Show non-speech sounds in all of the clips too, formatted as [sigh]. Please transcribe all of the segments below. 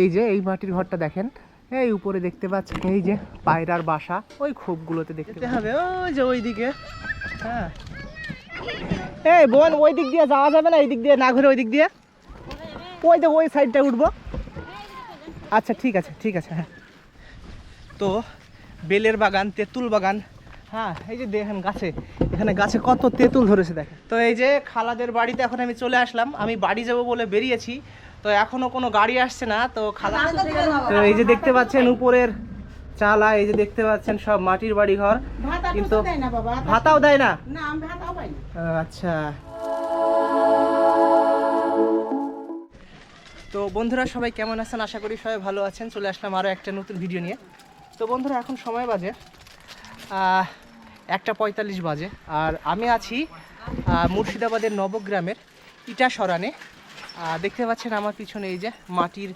এই যে এই মাটির ঘরটা দেখেন। এই উপরে দেখতে পাচ্ছেন এই যে পায়রার বাসা ওই খোপগুলোতে দেখতে হবে ওই যে ওই দিকে হ্যাঁ। এই বোন ওই দিক দিয়ে যাওয়া যাবে না এই দিক দিয়ে না ঘুরে ওই দিক দিয়ে? ওই দেখো ওই সাইডটা উঠবো। আচ্ছা ঠিক আছে ঠিক আছে হ্যাঁ। তো বেলের বাগান তেঁতুল বাগান হ্যাঁ এই যে দেখেন গাছে। এখানে গাছে কত তেঁতুল ধরেছে দেখেন। তো এই যে খালাদের বাড়িতে এখন আমি চলে আসলাম আমি বাড়ি যাব বলে বেরিয়েছি তো এখনও কোনো গাড়ি আসছে না তো খালা তো এই যে দেখতে পাচ্ছেন উপরের চালা এই যে দেখতে পাচ্ছেন সব মাটির বাড়ি ঘর কিন্তু ভাতাও দেয় না? আচ্ছা। তো বন্ধুরা সবাই কেমন আছেন? আশা করি সবাই ভালো আছেন। চলে আসলাম আরও একটা নতুন ভিডিও নিয়ে। তো বন্ধুরা এখন সময় বাজে। আহ, একটা পঁয়তাল্লিশ বাজে। আর আমি আছি মুর্শিদাবাদের নবগ্রামের ইটা সরানে দেখতে পাচ্ছেন আমার পিছনে এই যে মাটির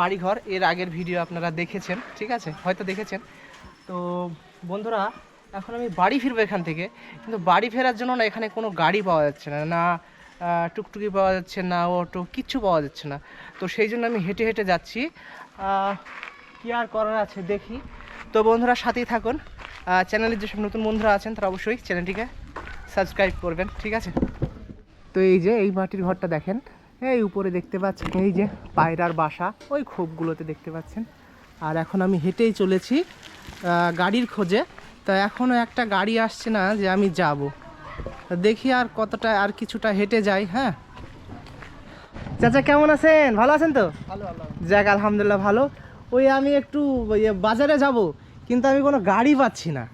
বাড়িঘর। এর আগের ভিডিও আপনারা দেখেছেন, ঠিক আছে? হয়তো দেখেছেন। তো বন্ধুরা, এখন আমি বাড়ি ফিরবো এখান থেকে। কিন্তু বাড়ি ফেরার জন্য না এখানে কোনো গাড়ি পাওয়া যাচ্ছে না। না টুকটুকি পাওয়া যাচ্ছে না, অটো, কিচ্ছু পাওয়া যাচ্ছে না। তো সেই জন্য আমি হেঁটে হেঁটে যাচ্ছি। কি আর করার আছে দেখি। তো বন্ধুরা, সাথেই থাকুন। চ্যানেলের যেসব নতুন বন্ধুরা আছেন তারা অবশ্যই চ্যানেলটিকে সাবস্ক্রাইব করবেন ঠিক আছে? তো এই যে এই মাটির ঘরটা দেখেন। এই উপরে দেখতে পাচ্ছেন এই যে পায়রার বাসা ওই খোপগুলোতে দেখতে পাচ্ছেন। আর এখন আমি হেঁটেই চলেছি গাড়ির খোঁজে। তো এখনও একটা গাড়ি আসছে না যে আমি যাব। তা দেখি আর কতটা আর কিছুটা হেঁটে যাই হ্যাঁ? চাচা কেমন আছেন? ভালো আছেন তো? যাক আলহামদুলিল্লাহ ভালো। ওই আমি একটু বাজারে যাব। কিন্তু আমি কোনো গাড়ি পাচ্ছি না।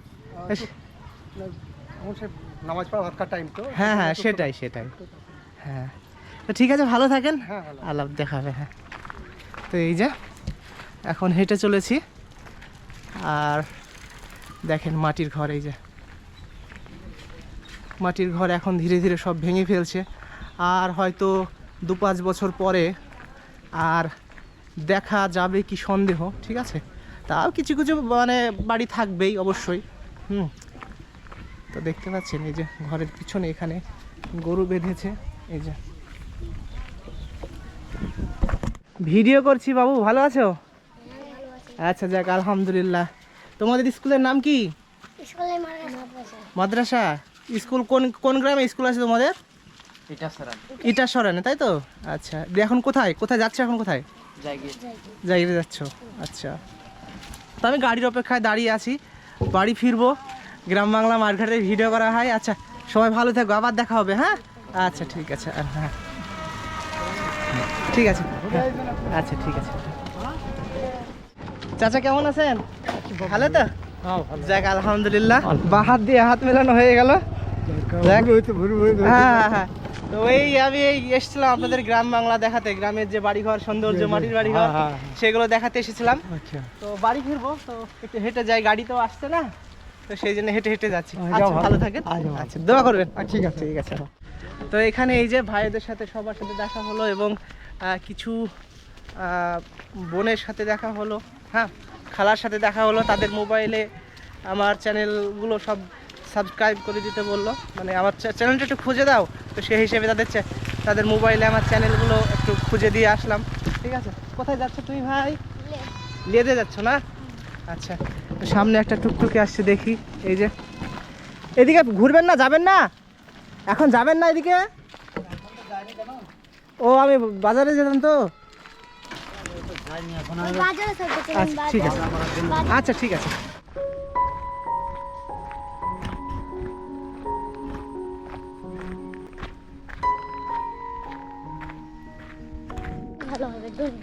নামাজ পড়া ভাত টাইম তো। হ্যাঁ হ্যাঁ সেটাই সেটাই। হ্যাঁ। তো ঠিক আছে ভালো থাকেন। হ্যাঁ আলাপ দেখাবে হ্যাঁ। তো এই যে এখন হেঁটে চলেছি। আর দেখেন মাটির ঘর এই যে। মাটির ঘর এখন ধীরে ধীরে সব ভেঙে ফেলছে। আর হয়তো দু পাঁচ বছর পরে আর দেখা যাবে কি সন্দেহ ঠিক আছে? তাও কিছু কিছু মানে বাড়ি থাকবেই অবশ্যই। হুম। তো দেখতে পাচ্ছেন এই যে ঘরের পিছনে এখানে গরু বেঁধেছে এই যে। ভিডিও করছি বাবু ভালো আছো? আচ্ছা যাক আলহামদুলিল্লাহ। তোমাদের স্কুলের নাম কি? মাদ্রাসা। মাদ্রাসা? স্কুল কোন কোন গ্রামে স্কুল আছে তোমাদের? ইটা সরানে তাই তো? আচ্ছা দিয়ে এখন কোথায়? কোথায় যাচ্ছে এখন কোথায়? জায়গায় যাচ্ছ আচ্ছা। তো আমি গাড়ির অপেক্ষায় দাঁড়িয়ে আছি। বাড়ি ফিরবো। গ্রাম বাংলা মার্কেটে ভিডিও করা হয়। আচ্ছা সবাই ভালো থাকো। আবার দেখা হবে হ্যাঁ? আচ্ছা ঠিক আছে। আর হ্যাঁ। ঠিক আছে। হ্যাঁ, আচ্ছা ঠিক আছে। চাচা কেমন আছেন? ভালো তো? যাক আলহামদুলিল্লাহ। বা হাত দিয়ে হাত মেলানো হয়ে গেল। হ্যাঁ হ্যাঁ হ্যাঁ। তো এই আমি এই এসেছিলাম আপনাদের গ্রাম বাংলা দেখাতে গ্রামের যে বাড়িঘর সৌন্দর্য মাটির বাড়িঘর হ্যাঁ, হ্যাঁ, হ্যাঁ। সেগুলো দেখাতে এসেছিলাম। আচ্ছা। তো বাড়ি ফিরবো তো একটু হেঁটে যাই গাড়ি তো আসছে না তো সেই জন্য হেঁটে হেঁটে যাচ্ছি। আচ্ছা, আচ্ছা ভালো। ভালো থাকেন। আচ্ছা দোয়া করবেন। ঠিক আছে ঠিক আছে। তো এখানে এই যে ভাইদের সাথে সবার সাথে দেখা হলো এবং কিছু বোনের সাথে দেখা হলো হ্যাঁ খালার সাথে দেখা হলো তাদের মোবাইলে আমার চ্যানেলগুলো সব সাবস্ক্রাইব করে দিতে বলল। মানে আমার চ্যানেলটা একটু খুঁজে দাও। তো সেই হিসেবে তাদের চ্যা- তাদের মোবাইলে আমার চ্যানেলগুলো একটু খুঁজে দিয়ে আসলাম। ঠিক আছে? কোথায় যাচ্ছ তুমি ভাই? লেদে যাচ্ছ না? আচ্ছা তো সামনে একটা টুকটুকি আসছে দেখি এই যে। এদিকে ঘুরবেন না যাবেন না? এখন যাবেন না এদিকে? ও আমি বাজারে যেতাম তো। আচ্ছা ঠিক আছে। আচ্ছা ঠিক আছে। ভালো হবে ধরুন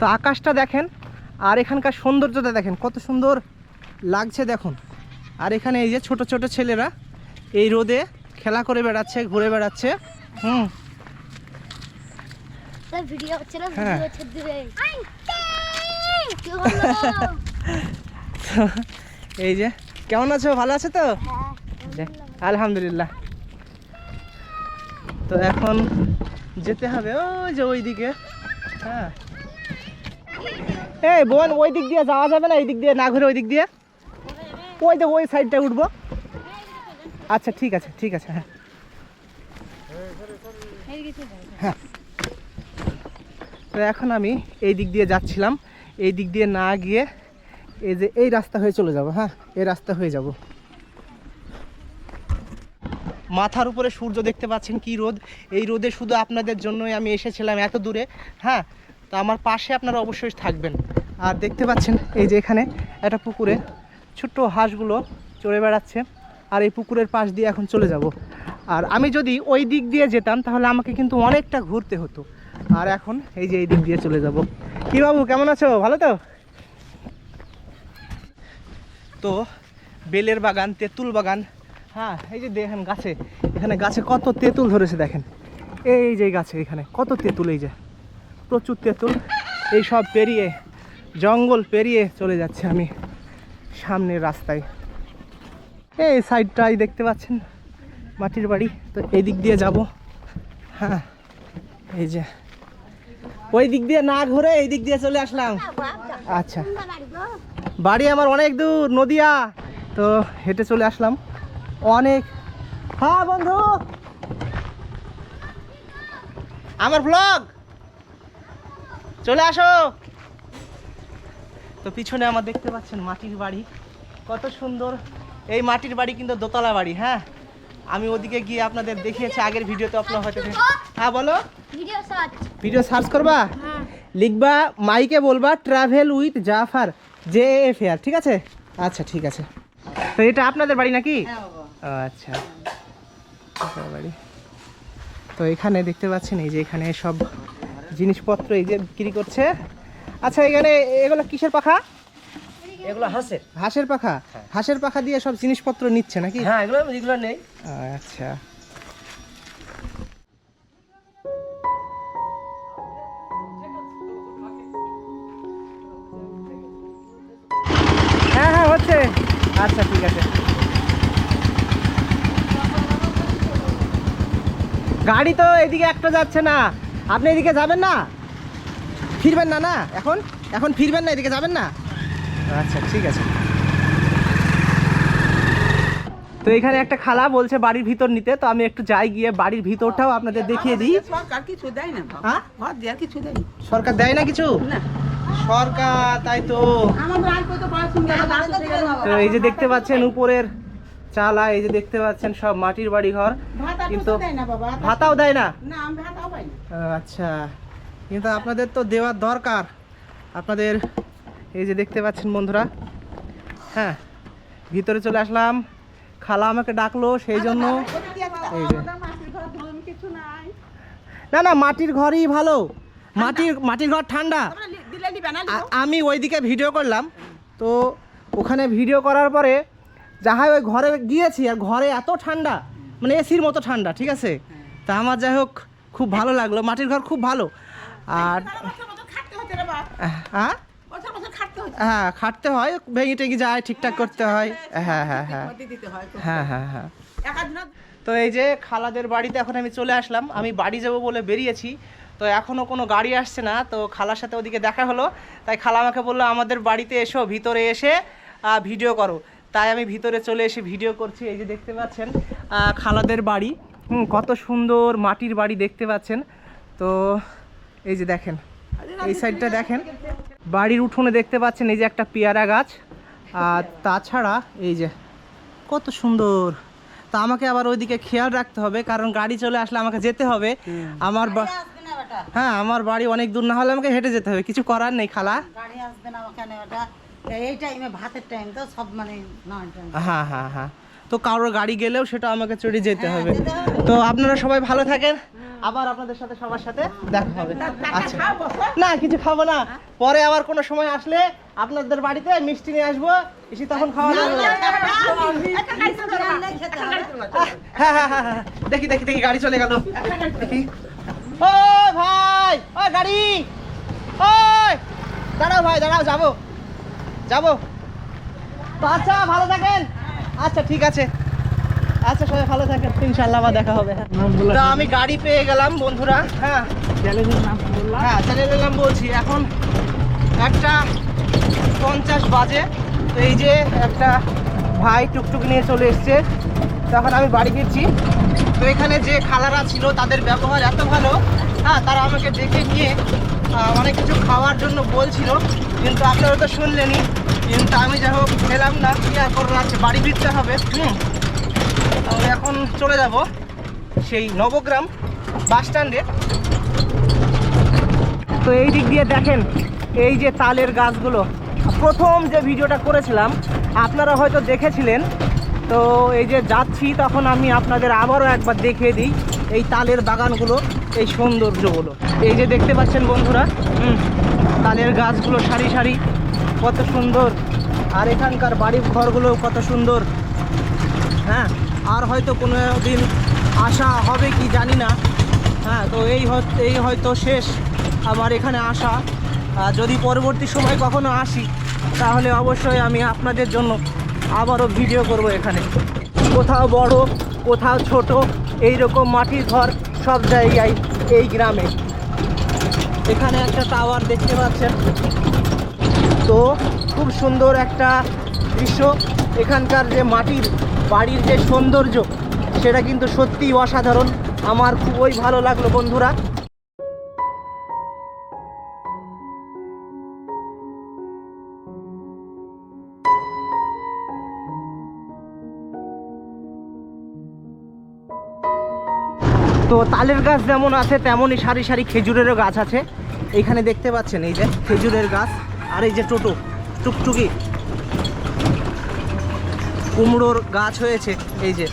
তো আকাশটা দেখেন আর এখানকার সৌন্দর্যটা দেখেন কত সুন্দর লাগছে দেখুন। আর এখানে এই যে ছোট ছোট ছেলেরা এই রোদে খেলা করে বেড়াচ্ছে ঘুরে বেড়াচ্ছে। হুম। হ্যাঁ। [laughs] এই যে কেমন আছো? ভালো আছো তো? হ্যাঁ। আলহামদুলিল্লাহ। তো এখন যেতে হবে ওই যে ওই দিকে হ্যাঁ। এই বোন ওই দিক দিয়ে যাওয়া যাবে না? এই দিক দিয়ে না ঘুরে ওই দিক দিয়ে? ওই তো ওই সাইডটা উঠবো। আচ্ছা ঠিক আছে ঠিক আছে হ্যাঁ। হ্যাঁ। তো এখন আমি এই দিক দিয়ে যাচ্ছিলাম। এই দিক দিয়ে না গিয়ে এই যে, এই রাস্তা হয়ে চলে যাব হ্যাঁ? এই রাস্তা হয়ে যাব। মাথার উপরে সূর্য দেখতে পাচ্ছেন কি রোদ? এই রোদে শুধু আপনাদের জন্যই আমি এসেছিলাম এত দূরে হ্যাঁ? তো আমার পাশে আপনারা অবশ্যই থাকবেন। আর দেখতে পাচ্ছেন, এই যে এখানে একটা পুকুরে ছোট্ট হাঁসগুলো চড়ে বেড়াচ্ছে, আর এই পুকুরের পাশ দিয়ে এখন চলে যাব। আর আমি যদি ওই দিক দিয়ে যেতাম, তাহলে আমাকে কিন্তু অনেকটা ঘুরতে হতো। আর এখন এই যে এই দিক দিয়ে চলে যাব। কি বাবু, কেমন আছো? ভালো তো? তো বেলের বাগান, তেঁতুল বাগান। হ্যাঁ এই যে দেখেন গাছে, এখানে গাছে কত তেঁতুল ধরেছে দেখেন। এই যে গাছে এখানে কত তেঁতুল, এই যে প্রচুর তেঁতুল। এই সব পেরিয়ে, জঙ্গল পেরিয়ে চলে যাচ্ছে আমি সামনের রাস্তায়। এই সাইডটাই দেখতে পাচ্ছেন, মাটির বাড়ি। তো এই দিক দিয়ে যাব। হ্যাঁ এই যে ওই দিক দিয়ে না ঘুরে এই দিক দিয়ে চলে আসলাম। আচ্ছা। বাড়ি আমার অনেক দূর নদিয়া। তো হেঁটে চলে আসলাম। অনেক। হ্যাঁ বন্ধু। আমার ব্লগ চলে আসো। তো পিছনে আমার দেখতে পাচ্ছেন মাটির বাড়ি। কত সুন্দর। এই মাটির বাড়ি কিন্তু দোতলা বাড়ি হ্যাঁ? আমি ওদিকে গিয়ে আপনাদের দেখিয়েছি আগের ভিডিওতে আপনার হয়তো হ্যাঁ বলো। ভিডিও সার্চ করবা? হ্যাঁ। লিখবা মাইকে বলবা travel with Jafar J F air ঠিক আছে? আচ্ছা ঠিক আছে। তো এটা আপনাদের বাড়ি নাকি? ও, আচ্ছা। বাড়ি। তো এখানে দেখতে পাচ্ছেন এই যে এখানে সব জিনিসপত্র এই যে বিক্রি করছে। আচ্ছা এখানে এগুলো কিসের পাখা? এগুলো হাঁসের। হাঁসের পাখা? হাঁসের পাখা দিয়ে সব জিনিসপত্র নিচ্ছে নাকি? হ্যাঁ এগুলো এগুলো নেই। আচ্ছা। আচ্ছা ঠিক আছে। গাড়ি তো এদিকে একটা যাচ্ছে না। আপনি এদিকে যাবেন না? ফিরবেন না না? এখন? এখন ফিরবেন না এদিকে যাবেন না? আচ্ছা ঠিক আছে। তো এখানে একটা খালা বলছে বাড়ির ভিতর নিতে তো আমি একটু যাই গিয়ে বাড়ির ভিতরটাও আপনাদের দেখিয়ে দিই। সরকার কিছু দেয় না বাবা। হ্যাঁ? কিছু দেয় না। সরকার দেয় না কিছু? না। সরকার তাই তো। তো এই যে দেখতে পাচ্ছেন উপরের চালা এই যে দেখতে পাচ্ছেন সব মাটির বাড়ি ঘর কিন্তু কিছু দেয় না ভাতাও দেয় না? না, আমি ভাতও পাই না। ও, আচ্ছা। কিন্তু আপনাদের তো দেওয়ার দরকার। আপনাদের এই যে দেখতে পাচ্ছেন বন্ধুরা হ্যাঁ ভিতরে চলে আসলাম। খালা আমাকে ডাকলো সেই জন্য। এই যে। আমাদের মাটির ঘর ধরুন কিছু নাই। না না মাটির ঘরই ভালো। মাটির মাটির ঘর ঠান্ডা। আমি ওইদিকে ভিডিও করলাম তো ওখানে ভিডিও করার পরে যাহাই ওই ঘরে গিয়েছি আর ঘরে এত ঠান্ডা মানে এসির মতো ঠান্ডা ঠিক আছে? তা আমার যাই হোক খুব ভালো লাগল মাটির ঘর খুব ভালো। আর। হ্যাঁ হ্যাঁ খাটতে হয় ভেঙে টেঙে যায় ঠিকঠাক করতে হয়। হ্যাঁ হ্যাঁ হ্যাঁ হয়। হ্যাঁ হ্যাঁ হ্যাঁ তো এই যে খালাদের বাড়িতে এখন আমি চলে আসলাম আমি বাড়ি যাব বলে বেরিয়েছি। তো এখনও কোনো গাড়ি আসছে না তো খালার সাথে ওদিকে দেখা হলো। তাই খালা আমাকে বলল আমাদের বাড়িতে এসো ভিতরে এসে ভিডিও করো। তাই আমি ভিতরে চলে এসে ভিডিও করছি এই যে দেখতে পাচ্ছেন খালাদের বাড়ি। হুম, কত সুন্দর মাটির বাড়ি দেখতে পাচ্ছেন। তো এই যে দেখেন এই সাইডটা দেখেন। বাড়ির উঠোনে দেখতে পাচ্ছেন এই যে একটা পেয়ারা গাছ। আর তাছাড়া এই যে কত সুন্দর। তা আমাকে আবার ওইদিকে খেয়াল রাখতে হবে কারণ গাড়ি চলে আসলে আমাকে যেতে হবে। আমার হ্যাঁ আমার বাড়ি অনেক দূর না হলে আমাকে হেঁটে যেতে হবে কিছু করার নেই খালা গাড়ি আসবে না ওখানে ওটা এই টাইমে ভাতের টাইম তো সব মানে হ্যাঁ হ্যাঁ হ্যাঁ তো কারোর গাড়ি গেলেও সেটা আমাকে চড়ে যেতে হবে তো আপনারা সবাই ভালো থাকেন আবার আপনাদের সাথে সবার সাথে দেখা হবে আচ্ছা না কিছু খাব না পরে আবার কোনো সময় আসলে আপনাদের বাড়িতে মিষ্টি নিয়ে আসব এসে তখন খাওয়া হ্যাঁ হ্যাঁ হ্যাঁ হ্যাঁ দেখি দেখি দেখি গাড়ি চলে গেল দেখি ও ভাই ও গাড়ি ওই। দাঁড়াও ভাই দাঁড়াও যাব। যাব। তো আচ্ছা ভালো থাকেন? আচ্ছা ঠিক আছে। আচ্ছা সবাই ভালো থাকেন। ইনশাল্লাহ আবার দেখা হবে। তো আমি গাড়ি পেয়ে গেলাম বন্ধুরা। হ্যাঁ। হ্যাঁ চ্যানেলের নাম বলছি। এখন একটা পঞ্চাশ বাজে। তো এই যে একটা ভাই টুকটুক নিয়ে চলে এসছে। তখন আমি বাড়ি ফিরছি। তো এখানে যে খালারা ছিল তাদের ব্যবহার এত ভালো হ্যাঁ তারা আমাকে দেখে নিয়ে অনেক কিছু খাওয়ার জন্য বলছিল, কিন্তু আপনারা তো শুনলেনই, কিন্তু আমি যাই হোক খেলাম না, কি আর করার আছে, বাড়ি ফিরতে হবে, হুম? তাহলে এখন চলে যাব সেই নবগ্রাম বাস স্ট্যান্ডে। তো এই দিক দিয়ে দেখেন, এই যে তালের গাছগুলো। প্রথম যে ভিডিওটা করেছিলাম, আপনারা হয়তো দেখেছিলেন, তো এই যে যাচ্ছি, তখন আমি আপনাদের আবারও একবার দেখিয়ে দিই, এই তালের বাগানগুলো। এই সৌন্দর্যগুলো। এই যে দেখতে পাচ্ছেন বন্ধুরা হুম, তালের গাছগুলো সারি সারি কত সুন্দর। আর এখানকার বাড়ির ঘরগুলো কত সুন্দর। হ্যাঁ আর হয়তো কোনো দিন আসা হবে কি জানি না। হ্যাঁ তো এই এই হয়তো শেষ আমার এখানে আসা। যদি পরবর্তী সময় কখনো আসি তাহলে অবশ্যই আমি আপনাদের জন্য আবারও ভিডিও করব এখানে। কোথাও বড় কোথাও ছোট এই রকম মাটির ঘর সব জায়গায় এই গ্রামে। এখানে একটা টাওয়ার দেখতে পাচ্ছেন। তো খুব সুন্দর একটা দৃশ্য। এখানকার যে মাটির, বাড়ির যে সৌন্দর্য, সেটা কিন্তু সত্যিই অসাধারণ। আমার খুবই ভালো লাগল বন্ধুরা। তো তালের গাছ যেমন আছে, তেমনই সারি সারি খেজুরেরও গাছ আছে। এইখানে দেখতে পাচ্ছেন এই যে খেজুরের গাছ আর এই যে টোটো, টুকটুকি। কুমড়োর গাছ হয়েছে, এই যে।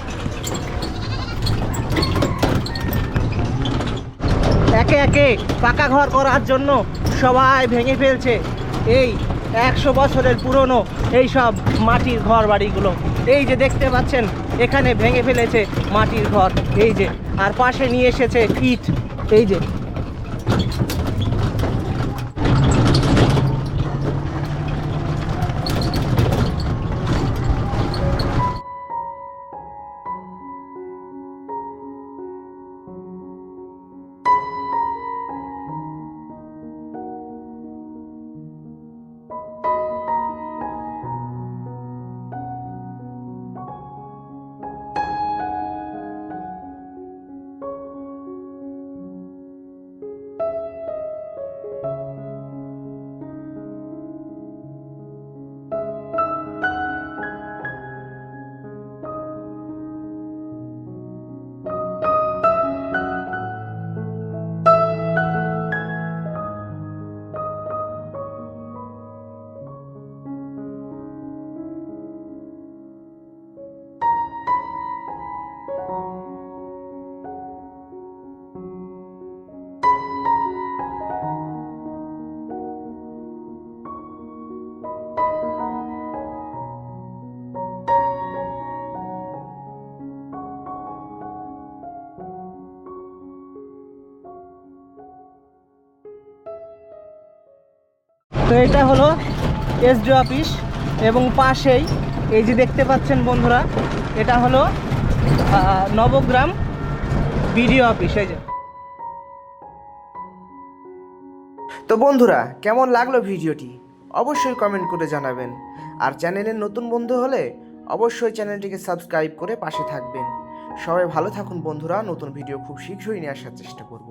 একে একে পাকা ঘর করার জন্য সবাই ভেঙে ফেলছে। এই একশো বছরের পুরনো এই সব মাটির ঘর বাড়িগুলো এই যে দেখতে পাচ্ছেন এখানে ভেঙে ফেলেছে মাটির ঘর। এই যে আর পাশে নিয়ে এসেছে ইট। এই যে তো এটা হলো এসডি অফিস এবং পাশেই, এই যে দেখতে পাচ্ছেন বন্ধুরা, এটা হলো নবগ্রাম বিডিও অফিস, এই যে। তো বন্ধুরা, কেমন লাগল ভিডিওটি? অবশ্যই কমেন্ট করে জানাবেন। আর চ্যানেলের নতুন বন্ধু হলে অবশ্যই চ্যানেলটিকে সাবস্ক্রাইব করে পাশে থাকবেন। সবাই ভালো থাকুন বন্ধুরা, নতুন ভিডিও খুব শীঘ্রই নিয়ে আসার চেষ্টা করব।